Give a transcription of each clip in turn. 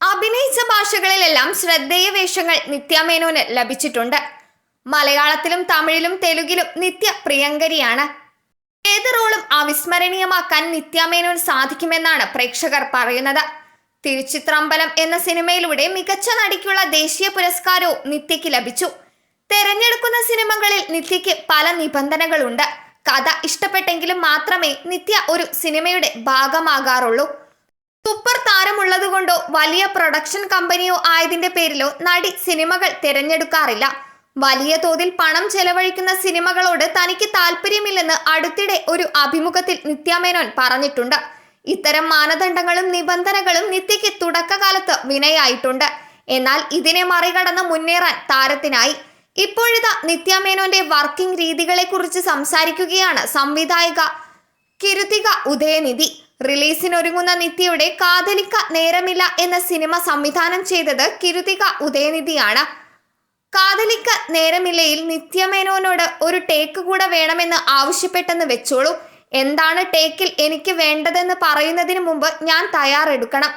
അഭിനയിച്ച ഭാഷകളിലെല്ലാം ശ്രദ്ധേയ വേഷങ്ങൾ നിത്യാമേനോന് ലഭിച്ചിട്ടുണ്ട്. മലയാളത്തിലും തമിഴിലും തെലുങ്കിലും നിത്യ പ്രിയങ്കരിയാണ്. ഏത് റോളും അവിസ്മരണീയമാക്കാൻ നിത്യാമേനോൻ സാധിക്കുമെന്നാണ് പ്രേക്ഷകർ പറയുന്നത്. തിരുച്ചിത്രമ്പലം എന്ന സിനിമയിലൂടെ മികച്ച നടിക്കുള്ള ദേശീയ പുരസ്കാരവും നിത്യയ്ക്ക് ലഭിച്ചു. തെരഞ്ഞെടുക്കുന്ന സിനിമകളിൽ നിത്യയ്ക്ക് പല നിബന്ധനകളുണ്ട്. കഥ ഇഷ്ടപ്പെട്ടെങ്കിലും മാത്രമേ നിത്യ ഒരു സിനിമയുടെ ഭാഗമാകാറുള്ളൂ. സൂപ്പർ താരമുള്ളതുകൊണ്ടോ വലിയ പ്രൊഡക്ഷൻ കമ്പനിയോ ആയതിന്റെ പേരിലോ നടി സിനിമകൾ തിരഞ്ഞെടുക്കാറില്ല. വലിയ തോതിൽ പണം ചെലവഴിക്കുന്ന സിനിമകളോട് തനിക്ക് താല്പര്യമില്ലെന്ന് അടുത്തിടെ ഒരു അഭിമുഖത്തിൽ നിത്യാമേനോൻ പറഞ്ഞിട്ടുണ്ട്. ഇത്തരം മാനദണ്ഡങ്ങളും നിബന്ധനകളും നിത്യയ്ക്ക് തുടക്കകാലത്ത് വിനയായിട്ടുണ്ട്. എന്നാൽ ഇതിനെ മറികടന്ന് മുന്നേറാൻ താരത്തിനായി. ഇപ്പോഴിതാ നിത്യാമേനോന്റെ വർക്കിംഗ് രീതികളെക്കുറിച്ച് സംസാരിക്കുകയാണ് സംവിധായിക കിരുതിക ഉദയനിധി. റിലീസിനൊരുങ്ങുന്ന നിത്യയുടെ കാതലിക്ക നേരമില്ല എന്ന സിനിമ സംവിധാനം ചെയ്തത് കിരുതിക ഉദയനിധിയാണ്. കാതലിക്ക നേരമില്ലയിൽ നിത്യമേനോനോട് ഒരു ടേക്ക് കൂടെ വേണമെന്ന് ആവശ്യപ്പെട്ടെന്ന് വെച്ചോളൂ. എന്താണ് ടേക്കിൽ എനിക്ക് വേണ്ടതെന്ന് പറയുന്നതിന് മുമ്പ് ഞാൻ തയ്യാറെടുക്കണം.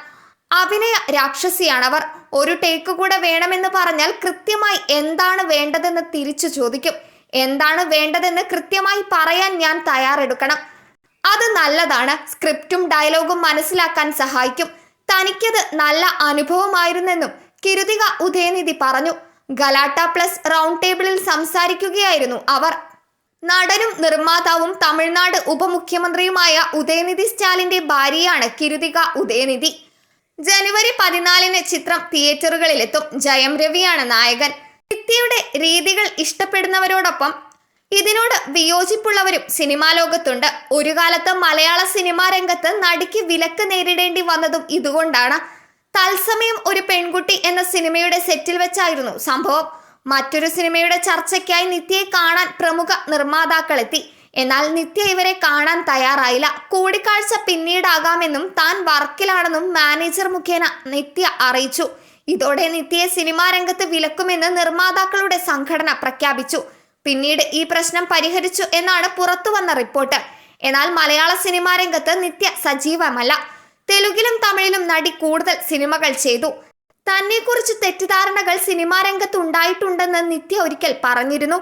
അഭിനയ രാക്ഷസിയാണവർ. ഒരു ടേക്ക് കൂടെ വേണമെന്ന് പറഞ്ഞാൽ കൃത്യമായി എന്താണ് വേണ്ടതെന്ന് തിരിച്ചു ചോദിക്കും. എന്താണ് വേണ്ടതെന്ന് കൃത്യമായി പറയാൻ ഞാൻ തയ്യാറെടുക്കണം. അത് നല്ലതാണ്. സ്ക്രിപ്റ്റും ഡയലോഗും മനസ്സിലാക്കാൻ സഹായിക്കും. തനിക്കത് നല്ല അനുഭവമായിരുന്നെന്നും കിരുതിക ഉദയനിധി പറഞ്ഞു. ഗലാട്ട പ്ലസ് റൗണ്ട് ടേബിളിൽ സംസാരിക്കുകയായിരുന്നു അവർ. നടനും നിർമ്മാതാവും തമിഴ്നാട് ഉപമുഖ്യമന്ത്രിയുമായ ഉദയനിധി സ്റ്റാലിന്റെ ഭാര്യയാണ് കിരുതിക ഉദയനിധി. ജനുവരി പതിനാലിന് ചിത്രം തിയേറ്ററുകളിലെത്തും. ജയം രവിയാണ് നായകൻ. നിത്യയുടെ രീതികൾ ഇഷ്ടപ്പെടുന്നവരോടൊപ്പം ഇതിനോട് വിയോജിപ്പുള്ളവരും സിനിമാ ലോകത്തുണ്ട്. ഒരു കാലത്ത് മലയാള സിനിമാ രംഗത്ത് നടിക്ക് വിലക്ക് നേരിടേണ്ടി വന്നതും ഇതുകൊണ്ടാണ്. തത്സമയം ഒരു പെൺകുട്ടി എന്ന സിനിമയുടെ സെറ്റിൽ വെച്ചായിരുന്നു സംഭവം. മറ്റൊരു സിനിമയുടെ ചർച്ചയ്ക്കായി നിത്യയെ കാണാൻ പ്രമുഖ നിർമ്മാതാക്കളെത്തി. എന്നാൽ നിത്യ ഇവരെ കാണാൻ തയ്യാറായില്ല. കൂടിക്കാഴ്ച പിന്നീടാകാമെന്നും താൻ വർക്കിലാണെന്നും മാനേജർ മുഖേന നിത്യ അറിയിച്ചു. ഇതോടെ നിത്യയെ സിനിമാ രംഗത്ത് വിലക്കുമെന്ന് നിർമ്മാതാക്കളുടെ സംഘടന പ്രഖ്യാപിച്ചു. പിന്നീട് ഈ പ്രശ്നം പരിഹരിച്ചു എന്നാണ് പുറത്തുവന്ന റിപ്പോർട്ട്. എന്നാൽ മലയാള സിനിമാ രംഗത്ത് നിത്യ സജീവമല്ല. തെലുങ്കിലും തമിഴിലും നടി കൂടുതൽ സിനിമകൾ ചെയ്തു. തന്നെക്കുറിച്ച് തെറ്റിദ്ധാരണകൾ സിനിമാ രംഗത്ത് ഉണ്ടായിട്ടുണ്ടെന്ന് നിത്യ ഒരിക്കൽ പറഞ്ഞിരുന്നു.